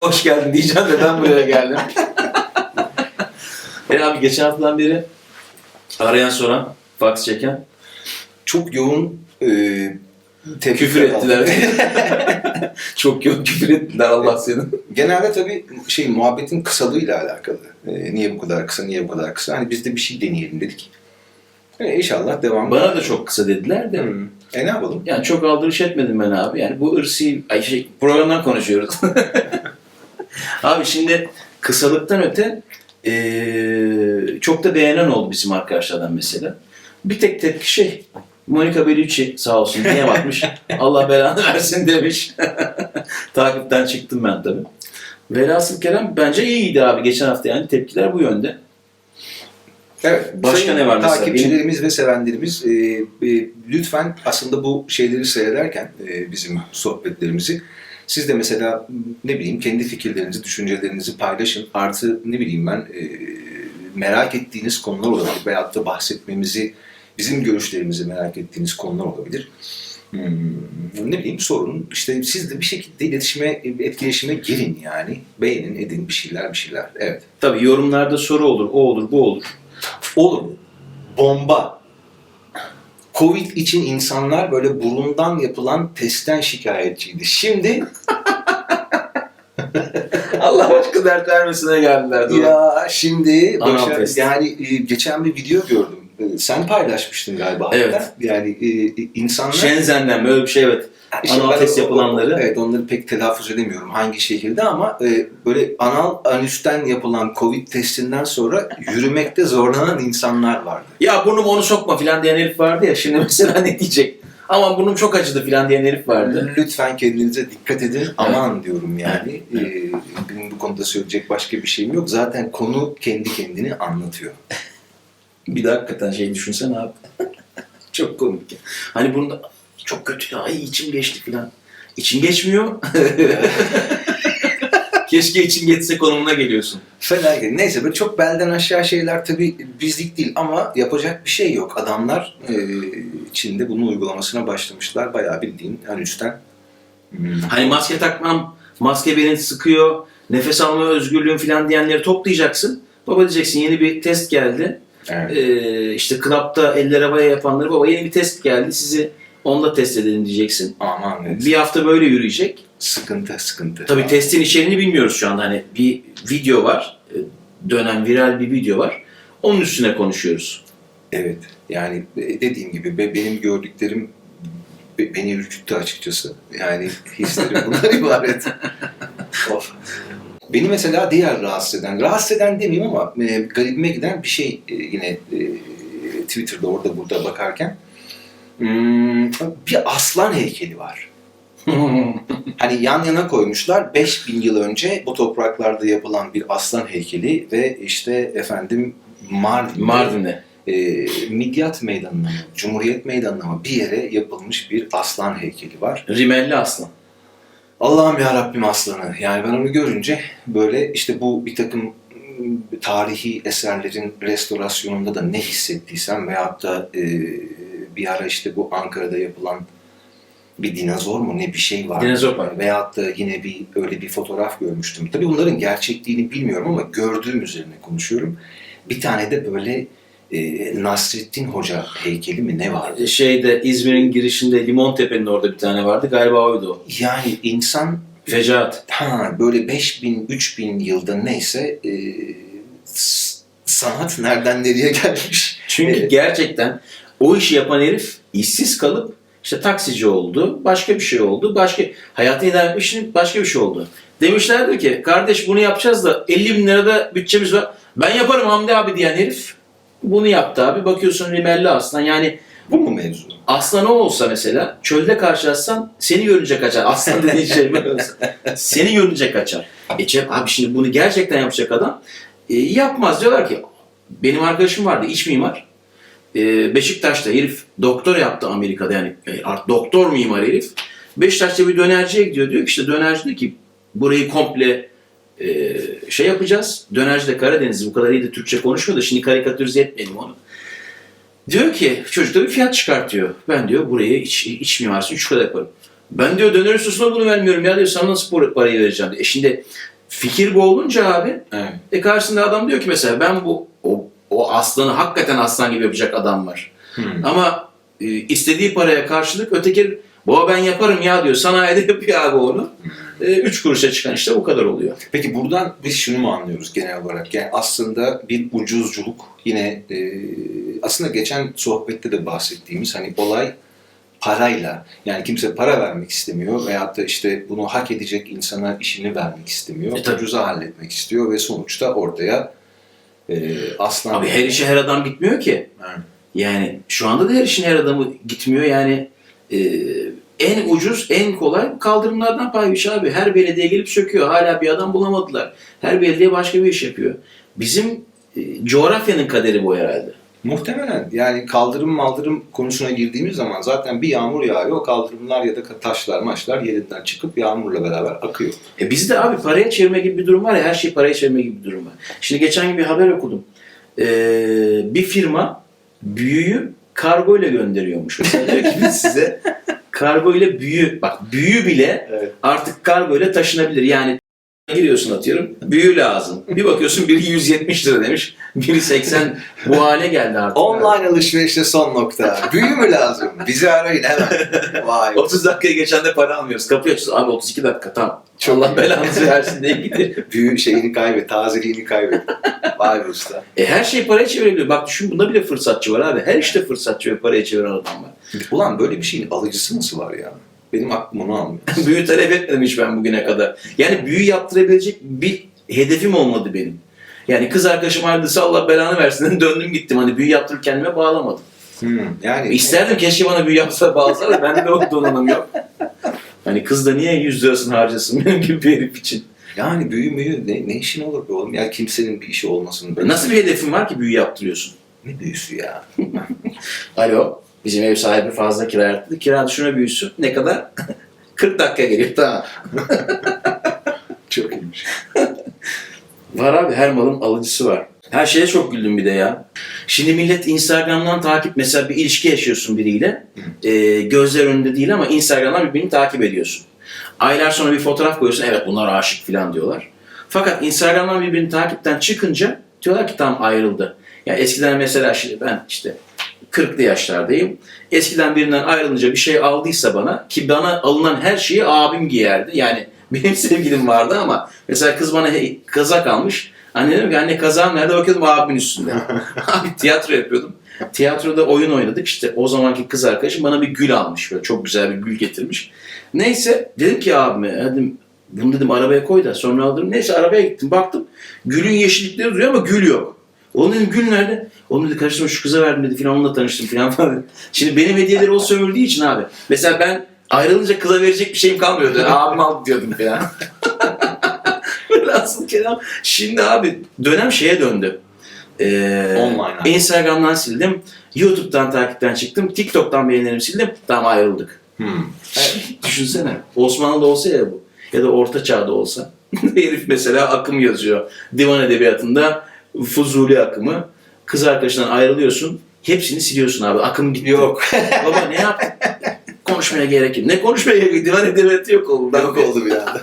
hoş geldin diyeceğim de ben buraya geldim. e abi geçen haftadan beri arayan soran, fax çeken Çok yoğun e, küfür ettiler. Çok yoğun küfür ettiler Allah senin. Genelde tabii şey muhabbetin kısalığıyla alakalı. E, niye bu kadar kısa, niye bu kadar kısa? Hani biz de bir şey deneyelim dedik. E, inşallah devam Bana da çok kısa dediler de. Hmm. E ne yapalım? Yani çok aldırış etmedim ben abi. Yani bu ırsi ay şey, programdan konuşuyoruz. abi şimdi kısalıktan öte eee, çok da beğenen oldu bizim arkadaşlardan mesela. Bir tek tepki şey Monica Bellucci sağ olsun niye bakmış Allah belanı versin demiş. Takipten çıktım ben tabii. Velhasıl Kerem bence iyiydi abi geçen hafta yani tepkiler bu yönde. Evet. Başka ne var mesela? Takipçilerimiz ve sevenlerimiz e, e, lütfen aslında bu şeyleri seyrederken e, bizim sohbetlerimizi siz de mesela ne bileyim kendi fikirlerinizi, düşüncelerinizi paylaşın. Artı ne bileyim ben e, merak ettiğiniz konular olabilir veyahut da bahsetmemizi, bizim görüşlerimizi merak ettiğiniz konular olabilir. Hmm, ne bileyim sorun. İşte siz de bir şekilde iletişime, etkileşime girin yani. Beğenin, edin bir şeyler bir şeyler. Evet. Tabii yorumlarda soru olur, o olur, bu olur. Oğlum bomba. Covid için insanlar böyle burundan yapılan testten şikayetçiydi. Şimdi Allah başka dert vermesine geldiler. ya şimdi başa- yani e, geçen bir video gördüm. E, Sen paylaşmıştın galiba. Evet. hatta. Yani e, e, insanlar Shenzhen'den böyle bir şey evet. İşte anal o- yapılanları. Evet onları pek telaffuz edemiyorum hangi şehirde ama e, böyle anal anüsten yapılan Covid testinden sonra yürümekte zorlanan insanlar vardı. Ya burnum onu sokma filan diyen herif vardı ya şimdi mesela ne diyecek? Aman burnum çok acıdı filan diyen herif vardı. Lütfen kendinize dikkat edin. Aman diyorum yani. Ee, benim bu konuda söyleyecek başka bir şeyim yok. Zaten konu kendi kendini anlatıyor. Bir de hakikaten şey düşünsene abi. çok komik. ya. Hani bunda çok kötü ya ay içim geçti filan. İçin geçmiyor. Keşke için geçse konumuna geliyorsun. Fena değil. Neyse böyle çok belden aşağı şeyler tabii bizlik değil ama yapacak bir şey yok. Adamlar e, Çin'de bunun uygulamasına başlamışlar. Bayağı bildiğin hani üstten. Hmm. Hani maske takmam, maske beni sıkıyor, nefes alma özgürlüğüm filan diyenleri toplayacaksın. Baba diyeceksin yeni bir test geldi. Evet. Ee, işte klapta eller havaya yapanları baba yeni bir test geldi sizi onunla test edelim diyeceksin. Aman evet. Bir hafta böyle yürüyecek. Sıkıntı sıkıntı. Tabii testin içeriğini bilmiyoruz şu anda. Hani bir video var. e, Dönen viral bir video var. Onun üstüne konuşuyoruz. Evet. Yani e, dediğim gibi be- benim gördüklerim be- beni ürküttü açıkçası. Yani hislerim bundan ibaret. of. Beni mesela diğer rahatsız eden, rahatsız eden demeyeyim ama e, garibime giden bir şey e, yine e, Twitter'da orada burada bakarken hmm, bir aslan heykeli var. Hani yan yana koymuşlar 5000 yıl önce bu topraklarda yapılan bir aslan heykeli ve işte efendim Mardin'de Mardin'de. e, Midyat Meydanı'na mı, Cumhuriyet Meydanı'na mı bir yere yapılmış bir aslan heykeli var. Rimelli aslan. Allah'ım ya Rabbim aslanı. Yani ben onu görünce böyle işte bu bir takım ım, tarihi eserlerin restorasyonunda da ne hissettiysem veyahut da e, bir ara işte bu Ankara'da yapılan bir dinozor mu ne bir şey var. Dinozor var. Veyahut da yine bir öyle bir fotoğraf görmüştüm. Tabii bunların gerçekliğini bilmiyorum ama gördüğüm üzerine konuşuyorum. Bir tane de böyle e, Nasrettin Hoca heykeli mi ne vardı? Şeyde İzmir'in girişinde Limontepe'nin orada bir tane vardı. Galiba oydu o. Yani insan Fecaat. Ha böyle 5000 3000 yılda neyse e, sanat nereden nereye gelmiş? Çünkü Evet. gerçekten o işi yapan herif işsiz kalıp işte taksici oldu, başka bir şey oldu, başka hayatı idame etmek için başka bir şey oldu. Demişlerdi ki kardeş bunu yapacağız da 50 bin lirada bütçemiz var. Ben yaparım Hamdi abi diyen herif bunu yaptı abi. Bakıyorsun rimelli aslan yani Bu mu mevzu? aslan o olsa mesela çölde karşılaşsan seni görünce kaçar. Aslan dediğin şey. Seni görünce kaçar. E Cem, abi şimdi bunu gerçekten yapacak adam e, yapmaz. Diyorlar ki benim arkadaşım vardı iç mimar. E, Beşiktaş'ta herif doktor yaptı Amerika'da yani e, doktor mimar herif. Beşiktaş'ta bir dönerciye gidiyor diyor ki işte dönerci diyor ki burayı komple e, şey yapacağız. Dönerci de Karadeniz bu kadar iyi de Türkçe konuşmuyor da şimdi karikatürize etmeyelim onu. Diyor ki çocuk bir fiyat çıkartıyor. Ben diyor buraya iç, iç mimarisi 3 kadar yaparım. Ben diyor döner üstüne bunu vermiyorum ya diyor sana nasıl parayı vereceğim diyor. E şimdi fikir bu olunca abi evet. e karşısında adam diyor ki mesela ben bu o, o aslanı hakikaten aslan gibi yapacak adam var. Hmm. Ama e, istediği paraya karşılık öteki baba ben yaparım ya diyor sanayide yapıyor abi onu. Hmm. E, 3 kuruşa çıkan işte o kadar oluyor. Peki buradan biz şunu mu anlıyoruz genel olarak? Yani aslında bir ucuzculuk yine e, aslında geçen sohbette de bahsettiğimiz hani olay parayla yani kimse para vermek istemiyor veyahut da işte bunu hak edecek insana işini vermek istemiyor. E, ucuza halletmek istiyor ve sonuçta ortaya e, aslan... Abi her işe her adam gitmiyor ki. Yani şu anda da her işin her adamı gitmiyor yani e, en ucuz, en kolay kaldırımlardan pay biç abi. Her belediye gelip söküyor. Hala bir adam bulamadılar. Her belediye başka bir iş yapıyor. Bizim e, coğrafyanın kaderi bu herhalde. Muhtemelen yani kaldırım maldırım konusuna girdiğimiz zaman zaten bir yağmur yağıyor, kaldırımlar ya da taşlar maçlar yerinden çıkıp yağmurla beraber akıyor. E bizde abi paraya çevirme gibi bir durum var ya, her şeyi paraya çevirme gibi bir durum var. Şimdi geçen gün bir haber okudum. Ee, bir firma büyüyü kargo ile gönderiyormuş. Mesela diyor ki biz size kargo ile büyü, bak büyü bile Evet. artık kargo ile taşınabilir. Yani giriyorsun atıyorum, büyü lazım. Bir bakıyorsun biri 170 lira demiş, biri 80. Bu hale geldi artık. Online alışverişte son nokta. Büyü mü lazım? Bizi arayın hemen. Vay. 30 dakikaya geçen de para almıyoruz. Kapıyı açıyoruz. Abi 32 dakika tamam. Allah belanızı versin diye gidiyor. Büyü şeyini kaybet, tazeliğini kaybet. Vay be usta. E her şey paraya çevirebiliyor. Bak düşün bunda bile fırsatçı var abi. Her işte fırsatçı ve paraya çeviren adam var. Ulan böyle bir şeyin alıcısı nasıl var ya? Benim aklım onu almıyor. büyü talep etmedim hiç ben bugüne kadar. Yani büyü yaptırabilecek bir hedefim olmadı benim. Yani kız arkadaşım ayrıldıysa Allah belanı versin döndüm gittim. Hani büyü yaptırıp kendime bağlamadım. Hmm, yani İsterdim keşke bana büyü yapsa bağlasa da bende de o donanım yok. Hani kız da niye 100 lirasını harcasın benim gibi bir herif için. yani büyü müyü ne, ne işin olur be oğlum? Ya kimsenin bir işi olmasın. Böyle. Nasıl bir hedefin var ki büyü yaptırıyorsun? Ne büyüsü ya? Alo, bizim ev sahibi fazla kira arttı. Kira düşürme büyüsü. Ne kadar? 40 dakika geliyor tamam. Çok iyiymiş. Var abi her malın alıcısı var. Her şeye çok güldüm bir de ya. Şimdi millet Instagram'dan takip mesela bir ilişki yaşıyorsun biriyle. Ee, gözler önünde değil ama Instagram'dan birbirini takip ediyorsun. Aylar sonra bir fotoğraf koyuyorsun. Evet bunlar aşık falan diyorlar. Fakat Instagram'dan birbirini takipten çıkınca diyorlar ki tam ayrıldı. Ya eskiden mesela şimdi ben işte 40'lı yaşlardayım. Eskiden birinden ayrılınca bir şey aldıysa bana ki bana alınan her şeyi abim giyerdi. Yani benim sevgilim vardı ama mesela kız bana kazak almış. Anne dedim ki anne kazağım nerede bakıyordum abimin üstünde. Abi tiyatro yapıyordum. Tiyatroda oyun oynadık işte o zamanki kız arkadaşım bana bir gül almış böyle çok güzel bir gül getirmiş. Neyse dedim ki abime dedim bunu dedim arabaya koy da sonra alırım. Neyse arabaya gittim baktım gülün yeşillikleri duruyor ama gül yok. Oğlum dedim gül nerede? Oğlum dedi karıştırma şu kıza verdim dedi filan onunla tanıştım filan falan. Şimdi benim hediyeleri o sömürdüğü için abi. Mesela ben ayrılınca kıza verecek bir şeyim kalmıyordu. Abim aldı diyordum filan. Velhasıl kelam. Şimdi abi dönem şeye döndü. Ee, Online. Instagram'dan sildim. YouTube'dan takipten çıktım. TikTok'tan beğenilerimi sildim. Tamam ayrıldık. Hmm. Düşünsene. Osmanlı'da olsa ya bu. Ya da Orta Çağ'da olsa. Herif mesela akım yazıyor. Divan edebiyatında Fuzuli akımı. Kız arkadaşından ayrılıyorsun. Hepsini siliyorsun abi. Akım gitti. Yok. Baba ne yaptın? Konuşmaya gerek yok. Ne konuşmaya gerek yok? Divan edebiyatı yok oldu. Yok oldu bir anda.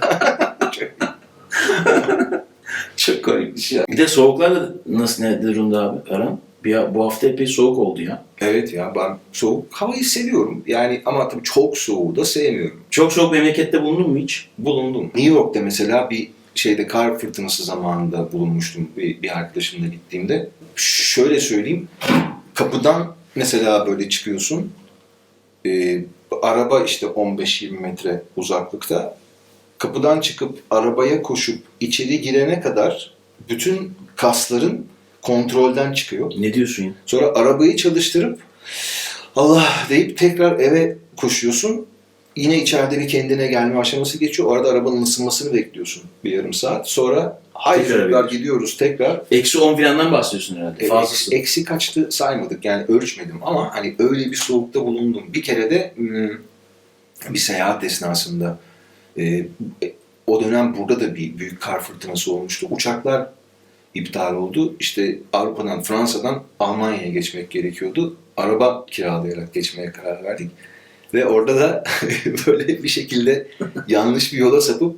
Çok komik bir şey. Bir de soğuklarla nasıl ne durumda abi Karan? Bir, bu hafta epey soğuk oldu ya. evet ya ben soğuk havayı seviyorum. Yani ama tabii çok soğuğu da sevmiyorum. Çok soğuk memlekette bulundun mu hiç? Bulundum. New York'ta mesela bir şeyde kar fırtınası zamanında bulunmuştum bir, bir arkadaşımla gittiğimde. Şöyle söyleyeyim. Kapıdan mesela böyle çıkıyorsun. Ee, araba işte 15-20 metre uzaklıkta. Kapıdan çıkıp arabaya koşup içeri girene kadar bütün kasların kontrolden çıkıyor. Ne diyorsun ya? Sonra arabayı çalıştırıp Allah deyip tekrar eve koşuyorsun. Yine içeride bir kendine gelme aşaması geçiyor. O arada arabanın ısınmasını bekliyorsun bir yarım saat. Sonra hayır Tekrar çocuklar gidiyoruz tekrar. Eksi 10 falandan bahsediyorsun herhalde. E, Fazlası. eksi, kaçtı saymadık yani ölçmedim ama hani öyle bir soğukta bulundum. Bir kere de hmm, bir seyahat esnasında e, o dönem burada da bir büyük kar fırtınası olmuştu. Uçaklar iptal oldu. İşte Avrupa'dan, Fransa'dan Almanya'ya geçmek gerekiyordu. Araba kiralayarak geçmeye karar verdik. Ve orada da böyle bir şekilde yanlış bir yola sapıp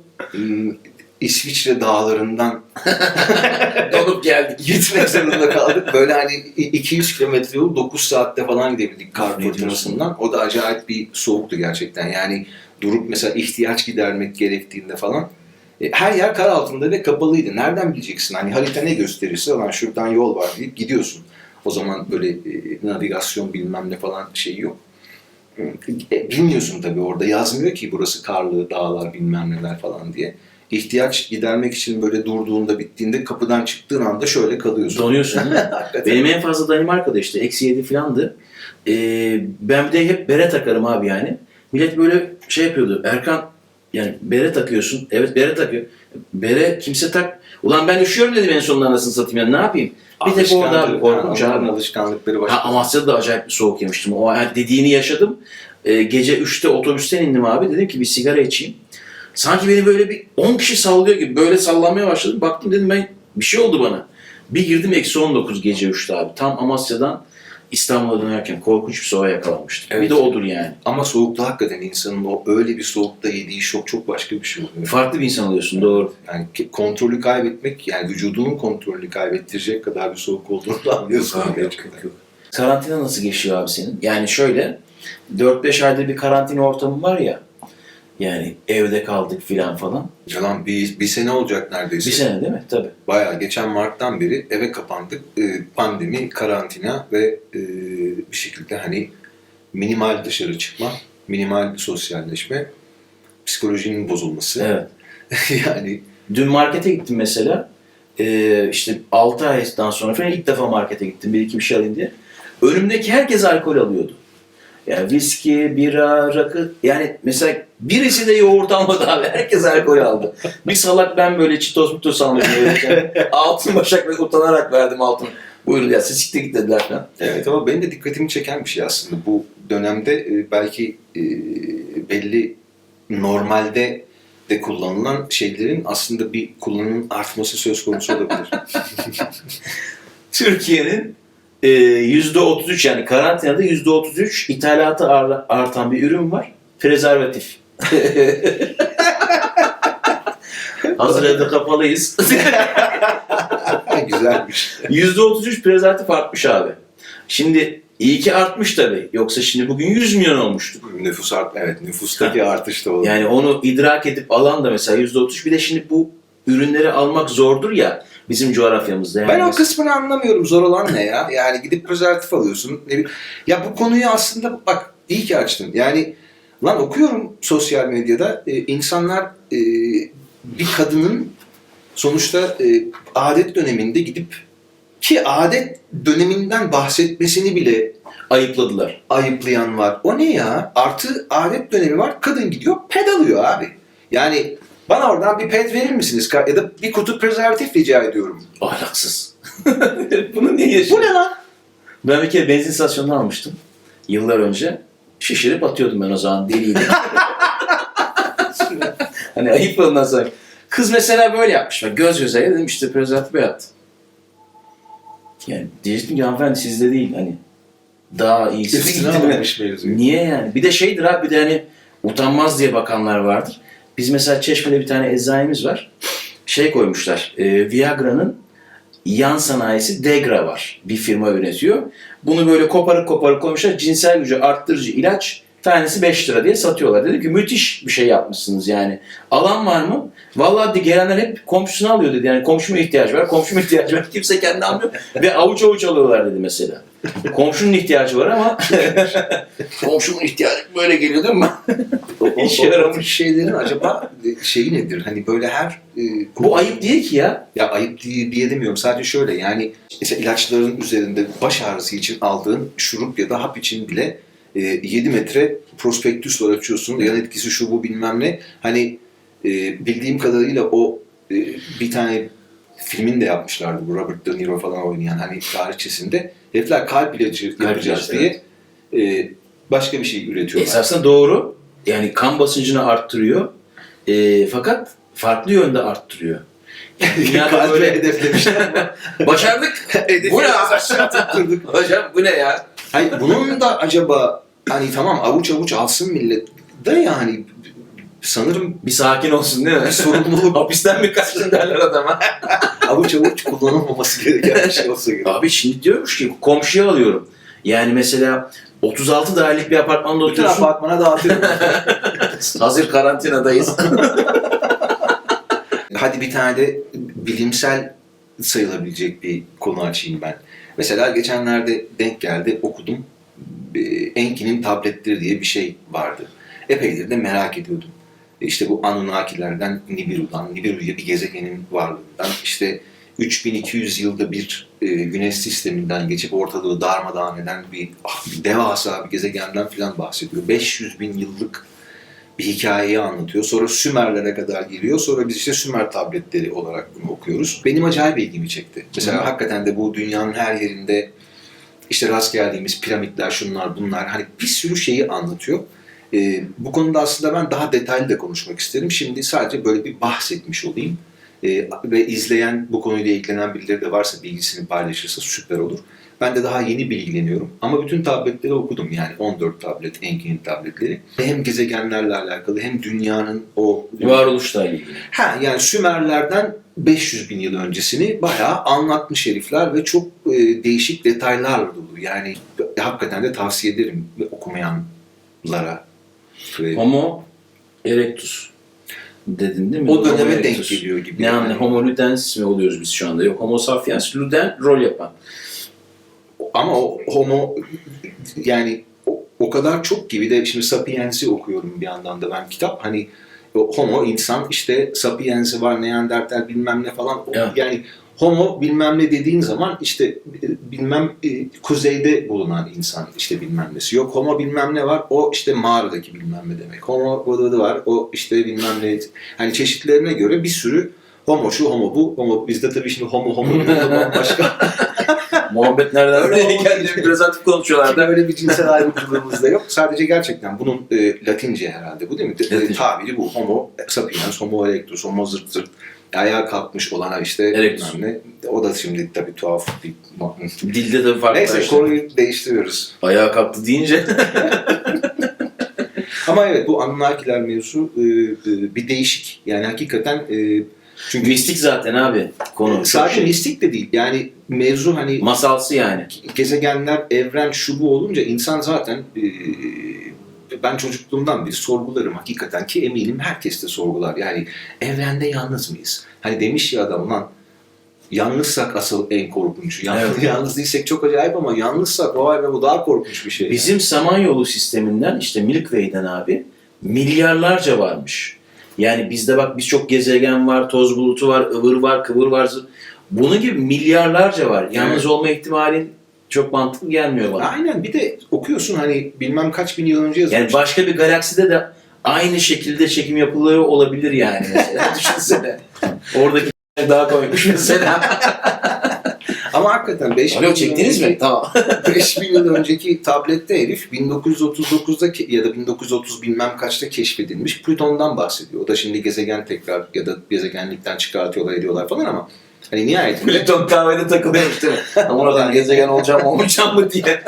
İsviçre dağlarından Donup geldik. gitmek zorunda kaldık. Böyle hani 200 kilometre yol 9 saatte falan gidebildik kar fırtınasından. O da acayip bir soğuktu gerçekten. Yani durup mesela ihtiyaç gidermek gerektiğinde falan e, her yer kar altında ve kapalıydı. Nereden bileceksin? Hani harita ne gösterirse lan şuradan yol var deyip gidiyorsun. O zaman böyle e, navigasyon bilmem ne falan şey yok. E, bilmiyorsun tabii orada yazmıyor ki burası karlı dağlar bilmem neler falan diye. İhtiyaç gidermek için böyle durduğunda bittiğinde kapıdan çıktığın anda şöyle kalıyorsun. Donuyorsun. Benim en fazla Danimarka'da işte eksi yedi filandı. Ee, ben bir de hep bere takarım abi yani. Millet böyle şey yapıyordu. Erkan yani bere takıyorsun. Evet bere takıyor. Bere kimse tak. Ulan ben üşüyorum dedim en sonunda anasını satayım yani ne yapayım? Bir tek orada korkunç abi. alışkanlıkları başka. Ha, Amasya'da da acayip bir soğuk yemiştim. O dediğini yaşadım. Ee, gece 3'te otobüsten indim abi. Dedim ki bir sigara içeyim. Sanki beni böyle bir 10 kişi sallıyor gibi böyle sallanmaya başladım. Baktım dedim ben bir şey oldu bana. Bir girdim eksi 19 gece 3'te abi. Tam Amasya'dan İstanbul'a dönerken korkunç bir soğuğa yakalanmıştım. Evet. Bir de odur yani. Ama soğukta hakikaten insanın o öyle bir soğukta yediği şok çok başka bir şey oluyor. Farklı bir insan oluyorsun doğru. Yani kontrolü kaybetmek, yani vücudunun kontrolünü kaybettirecek kadar bir soğuk olduğunu da anlıyorsun. Yok, yok, gerçekten. yok. Karantina nasıl geçiyor abi senin? Yani şöyle 4-5 ayda bir karantina ortamı var ya. Yani evde kaldık filan falan. Yalan bir, bir sene olacak neredeyse. Bir sene değil mi? Tabii. Bayağı geçen Mart'tan beri eve kapandık. Ee, pandemi, karantina ve e, bir şekilde hani minimal dışarı çıkma, minimal sosyalleşme, psikolojinin bozulması. Evet. yani Dün markete gittim mesela. Ee, işte 6 aydan sonra falan ilk defa markete gittim. Bir iki bir şey alayım diye. Önümdeki herkes alkol alıyordu. Yani viski, bira, rakı. Yani mesela birisi de yoğurt almadı abi. Herkes alkol aldı. Bir salak ben böyle çitos mutos. Böyle. altın başak ve utanarak verdim altın. Buyurun ya siz siktir git dediler falan. Evet ama benim de dikkatimi çeken bir şey aslında. Bu dönemde e, belki e, belli normalde de kullanılan şeylerin aslında bir kullanımın artması söz konusu olabilir. Türkiye'nin e, %33 yani karantinada %33 ithalatı ar- artan bir ürün var. Prezervatif. Hazır evde kapalıyız. Güzelmiş. %33 prezervatif artmış abi. Şimdi iyi ki artmış tabii. Yoksa şimdi bugün 100 milyon olmuştuk. Nüfus art, evet nüfustaki artış da olabilir. Yani onu idrak edip alan da mesela %33. Bir de şimdi bu ürünleri almak zordur ya bizim coğrafyamızda. Yani Ben o kısmını anlamıyorum. Zor olan ne ya? Yani gidip prezervatif alıyorsun. Ne bileyim. Ya bu konuyu aslında bak iyi ki açtın. Yani lan okuyorum sosyal medyada e, insanlar e, bir kadının sonuçta e, adet döneminde gidip ki adet döneminden bahsetmesini bile ayıpladılar. ayıplayan var. O ne ya? Artı adet dönemi var. Kadın gidiyor ped alıyor abi. Yani bana oradan bir ped verir misiniz? Ya da bir kutu prezervatif rica ediyorum. Ahlaksız. Bunu niye yaşıyor? Bu ne lan? Ben bir kere benzin istasyonundan almıştım. Yıllar önce. Şişirip atıyordum ben o zaman deliydim. hani ayıp ondan sonra. Kız mesela böyle yapmış. Bak göz göze dedim işte prezervatif hayat. Yani diyecektim ki hanımefendi sizde değil hani. Daha iyisi. Niye yani? Bir de şeydir abi bir de hani utanmaz diye bakanlar vardır. Biz mesela Çeşme'de bir tane eczanemiz var. Şey koymuşlar. E, Viagra'nın yan sanayisi Degra var. Bir firma üretiyor. Bunu böyle koparıp koparıp koymuşlar. Cinsel gücü arttırıcı ilaç tanesi 5 lira diye satıyorlar. Dedim ki müthiş bir şey yapmışsınız yani. Alan var mı? Vallahi de gelenler hep komşusunu alıyor dedi. Yani komşuma ihtiyacı var, komşuma ihtiyacı var. Kimse kendi almıyor. Ve avuç avuç alıyorlar dedi mesela. Komşunun ihtiyacı var ama komşunun ihtiyacı böyle geliyor değil mi? İşe yaramış. şeylerin acaba şeyi nedir? Hani böyle her e, Bu ayıp değil ki ya. ya ayıp diye, diye demiyorum. Sadece şöyle yani mesela ilaçların üzerinde baş ağrısı için aldığın şurup ya da hap için bile e, 7 metre prospektüs var açıyorsun. Yan etkisi şu bu bilmem ne. Hani e, bildiğim kadarıyla o e, bir tane filmin de yapmışlardı bu Robert De Niro falan oynayan hani tarihçesinde. Herifler kalp ilacı yapacağız ilacı, diye e, başka bir şey üretiyorlar. Esasında doğru. Yani kan basıncını arttırıyor. Ee, fakat farklı yönde arttırıyor. Yani dünyada böyle hedeflemişler. başardık. bu ne. Hocam bu ne ya? Hayır, bunun da acaba hani tamam avuç avuç alsın millet de yani sanırım Bir sakin olsun değil mi? sorumluluk Hapisten mi kaçtın derler adama. avuç avuç kullanılmaması gereken bir şey olsa gerek. Abi şimdi diyormuş ki komşuya alıyorum. Yani mesela 36 dairelik bir apartmanda Bütün oturuyorsun. apartmana dağıtıyorum. Hazır karantinadayız. Hadi bir tane de bilimsel sayılabilecek bir konu açayım ben. Mesela geçenlerde denk geldi okudum. Ee, Enki'nin tabletleri diye bir şey vardı. Epeydir de merak ediyordum. İşte bu Anunnakilerden Nibiru'dan, Nibiru diye bir gezegenin varlığından işte 3200 yılda bir e, güneş sisteminden geçip ortalığı darmadağın eden bir, ah, bir devasa bir gezegenden falan bahsediyor. 500 bin yıllık bir hikayeyi anlatıyor. Sonra Sümerlere kadar geliyor. Sonra biz işte Sümer tabletleri olarak bunu okuyoruz. Benim acayip ilgimi çekti. Mesela Hı. hakikaten de bu dünyanın her yerinde işte rast geldiğimiz piramitler, şunlar bunlar hani bir sürü şeyi anlatıyor. Ee, bu konuda aslında ben daha detaylı da konuşmak isterim. Şimdi sadece böyle bir bahsetmiş olayım. Ee, ve izleyen, bu konuyla ilgilenen birileri de varsa bilgisini paylaşırsa süper olur. Ben de daha yeni bilgileniyorum. Ama bütün tabletleri okudum yani 14 tablet, Enki'nin tabletleri. Hem gezegenlerle alakalı hem dünyanın o... Varoluşla ilgili. Ha yani Sümerlerden 500 bin yıl öncesini bayağı anlatmış herifler ve çok e, değişik detaylarla dolu. Yani hakikaten de tavsiye ederim okumayanlara. Homo erectus dedin değil mi? o döneme Homo denk geliyor gibi. Ne anne homo ludens mi oluyoruz biz şu anda? Yok homo sapiens, luden rol yapan. Ama o homo yani o, o kadar çok gibi de şimdi Sapiens'i okuyorum bir yandan da ben kitap. Hani homo insan işte Sapiens'i var, Neandertal bilmem ne falan. O- Ya. Yani homo bilmem ne dediğin zaman işte e, bilmem e, kuzeyde bulunan insan işte bilmem nesi. Yok homo bilmem ne var o işte mağaradaki bilmem ne demek. Homo vıdıvıdı var o işte bilmem ne. Hani çeşitlerine göre bir sürü homo şu homo bu. Homo bizde tabii şimdi homo homo başka. Muhabbet nereden Öyle geldi? Biraz aktif konuşuyorlar da. öyle bir cinsel ayrımcılığımız da yok. Sadece gerçekten bunun e, Latince herhalde bu değil mi? De- Latince. tabiri bu. Homo sapiens, homo erectus, homo zırt zırt. Ayağa kalkmış olana işte Erectus. ne. O da şimdi tabii tuhaf bir... Dilde de farklı. Neyse işte. konuyu değiştiriyoruz. Ayağa kalktı deyince. Ama evet bu Anunnakiler mevzu e, e, bir değişik. Yani hakikaten e, çünkü Mistik zaten abi konu. Çok sadece şey. mistik de değil. Yani mevzu hani Masalsı yani. gezegenler, evren şu bu olunca insan zaten e, ben çocukluğumdan beri sorgularım hakikaten ki eminim herkes de sorgular. Yani evrende yalnız mıyız? Hani demiş ya adam lan yalnızsak asıl en korkuncu. Yalnız, Evet. yalnız değilsek çok acayip ama yalnızsak vay be bu daha korkunç bir şey. Bizim Samanyolu sisteminden işte Milky Way'den abi milyarlarca varmış. Yani bizde bak biz çok gezegen var, toz bulutu var, ıvır var, kıvır var. Bunun gibi milyarlarca var. Yalnız Evet. olma ihtimalin çok mantıklı gelmiyor bana. Aynen bir de okuyorsun hani bilmem kaç bin yıl önce yazılmış. Yani başka bir galakside de aynı şekilde çekim yapılıyor olabilir yani mesela. Düşünsene. Oradaki daha koymuş mesela. Ama hakikaten 5 Alo çektiniz mi? Tamam. 5000 yıl önceki tablette herif 1939'da ke- ya da 1930 bilmem kaçta keşfedilmiş Plüton'dan bahsediyor. O da şimdi gezegen tekrar ya da gezegenlikten çıkartıyorlar ediyorlar falan ama hani nihayetinde Plüton kahvede takılıyormuş değil mi? Ama oradan gezegen olacağım olmayacağım mı diye.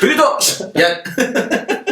Plüton! Gel.